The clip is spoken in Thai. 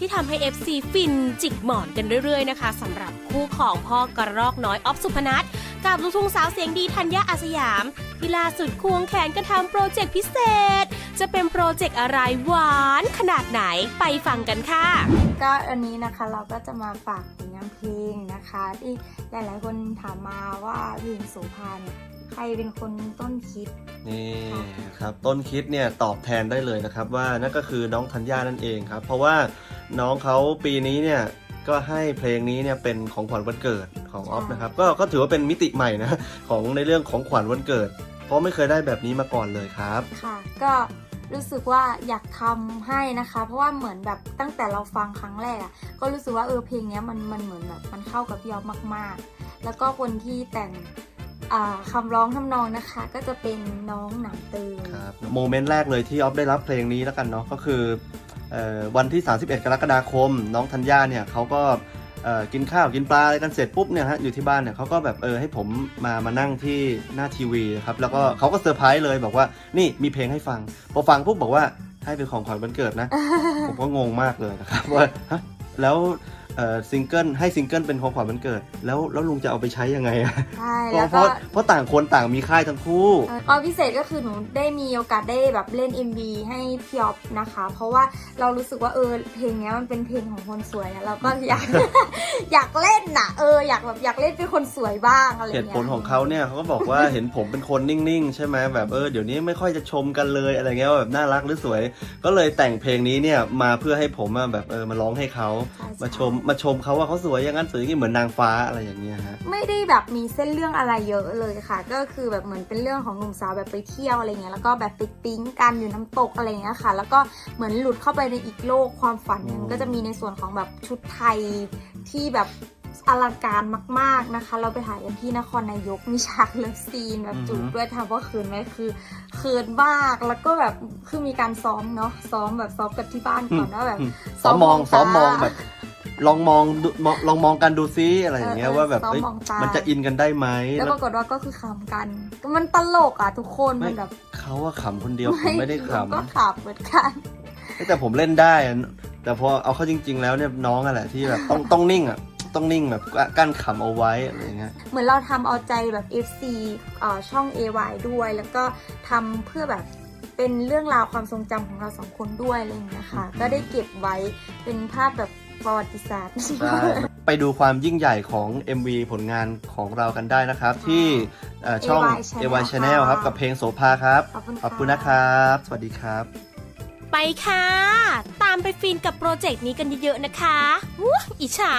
ที่ทำให้ FC ฟินจิกหมอนกันเรื่อยๆนะคะสำหรับคู่ของพ่อกระรอกน้อยออฟสุพนัทกับลูกทุ่งสาวเสียงดีธัญญาอาสยามที่ล่าสุดควงแขนกันทำโปรเจกต์พิเศษ จะเป็นโปรเจกต์อะไรหวานขนาดไหนไปฟังกันค่ะ ก็อันนี้นะคะเราก็จะมาฝากผลงานเพลงนะคะ ที่หลายๆคนถามมาว่าเพลงโสภาเนี่ยใครเป็นคนต้นคิด นี่ครับต้นคิดเนี่ยตอบแทนได้เลยนะครับว่านั่นก็คือน้องธัญญานั่นเองครับ เพราะว่าน้องเขาปีนี้เนี่ยก็ให้เพลงนี้เนี่ยเป็นของขวัญวันเกิดของออฟนะครับก็ก็ถือว่าเป็นมิติใหม่นะของในเรื่องของขวัญวันเกิด เพราะไม่เคยได้แบบนี้มาก่อนเลยครับ ค่ะก็รู้สึกว่าอยากทำให้นะคะ เพราะว่าเหมือนแบบตั้งแต่เราฟังครั้งแรกอะ่ะก็รู้สึกว่าเออเพลงนี้มันมันเหมือนแบบมันเข้ากับพี่ออฟมาก ๆ แล้วก็คนที่แต่ง คำร้องทำนองนะคะ ก็จะเป็นน้องหนังเตยครับโมเมนต์แรกเลยที่ออฟได้รับเพลงนี้แล้วกันเนาะก็คือเออวันที่ 31 กรกฎาคม น้องธัญญาเนี่ยเขาก็เอ่อกินข้าวกินปลาอะไรกันเสร็จปุ๊บเนี่ยฮะอยู่ที่บ้านเนี่ยเขาก็แบบเออให้ผมมามานั่งที่หน้าทีวีครับแล้วก็เขาก็เซอร์ไพรส์เลยบอกว่านี่มีเพลงให้ฟังพอฟังปุ๊บบอกว่าให้เป็นของขวัญวันเกิดนะ ผมก็งงมากเลยนะครับว่าฮะแล้วเอ่อ ซิงเกิลให้ซิงเกิลเป็นของขวัญวันเกิด แล้วแล้วลุงจะเอาไปใช้ยังไงอะใช่เพแล้วราะเพก็ ราะเพราะต่างคนต่างมีค่ายทั้งคู่ เอ่อความพิเศษก็คือหนูได้มีโอกาสได้แบบเล่น MV ให้พี่ออฟนะคะ เพราะว่าเรารู้สึกว่าเออเพลงเนี้ยมันเป็นเพลงของคนสวยอะเราก็อยาก อยากเล่นน่ะเอออยากแบบอยากเล่นเป็นคนสวยบ้างอะไรเหเงี้ยตุผลของเขาเนี่ยเขาก็บอกว่า เห็นผมเป็นคนนิ่งๆ ใช่ไหมแบบเออเดี๋ยวนี้ไม่ค่อยจะชมกันเลยอะไรเงี้ยว่าแบบน่ารักหรือสวย ก็เลยแต่งเพลงนี้เนี่ยมาเพื่อให้ผมอะแบบเออมาร้องให้เขาใช่มาชมมาชมเขาว่าเขาสวยอย่างนั้นสวยอย่างนี้เหมือนนางฟ้าอะไรอย่างเงี้ยฮะ ไม่ได้แบบมีเส้นเรื่องอะไรเยอะเลยค่ะ ก็คือแบบเหมือนเป็นเรื่องของหนุ่มสาวแบบไปเที่ยวอะไรเงี้ยแล้วก็แบบไปปิ๊งกันอยู่น้ำตกอะไรเงี้ยค่ะ แล้วก็เหมือนหลุดเข้าไปในอีกโลกความฝันหนึงอืมก็จะมีในส่วนของแบบชุดไทยที่แบบอลังการมาก ๆนะคะ เราไปถ่ายกันที่นครนายกมีฉากเลิฟซีนแบบจูบด้วยถามว่าเขินไหมคือเขินมากแล้วก็แบบคือมีการซ้อมเนาะซ้อมแบบซ้อมกันที่บ้านก่อนว่าแบบอืมซ้อมมองซ้อมมองแบบ ลองมองดูมองลองมองกันดูซิอะไรอย่างเงี้ยเออว่าแบบซ้อมเอ้ยมองตามั มันจะอินกันได้ไหมแล้วปรากฏว่าก็คือขำกัน มันตลกอะทุกคน ไม่มันแบบเขาว่าขำคนเดียวผมไม่ได้ขก็ขำเหมือนกันำแต่ผมเล่นได้อะแต่พอเอาเข้าจริง ๆ แล้วเนี่ยน้องอะแหละที่แบบต้องต้องนิ่งอะต้องนิ่งแบบกั้นขำเอาไว้อะไรอย่างเงี้ย เหมือนเราทำเอาใจแบบ FC เอ่อช่อง AY ด้วย แล้วก็ทำเพื่อแบบเป็นเรื่องราวความทรงจำของเราสองคนด้วยอะไรอย่างเงี้ยค่ะ อืม ก็ได้เก็บไว้เป็นภาพแบบ ประวัติศาสตร์ไปดูความยิ่งใหญ่ของ MV ผลงานของเรากันได้นะครับ ที่เอ่อช่อง AY Channel AY Channel ครับ กับเพลงโสภาครับ ขอบคุณขอบคุณนะครับ สวัสดีครับ ไปค่ะ ตามไปฟินกับโปรเจกต์นี้กันเยอะๆนะคะอุ๊ยอิจฉา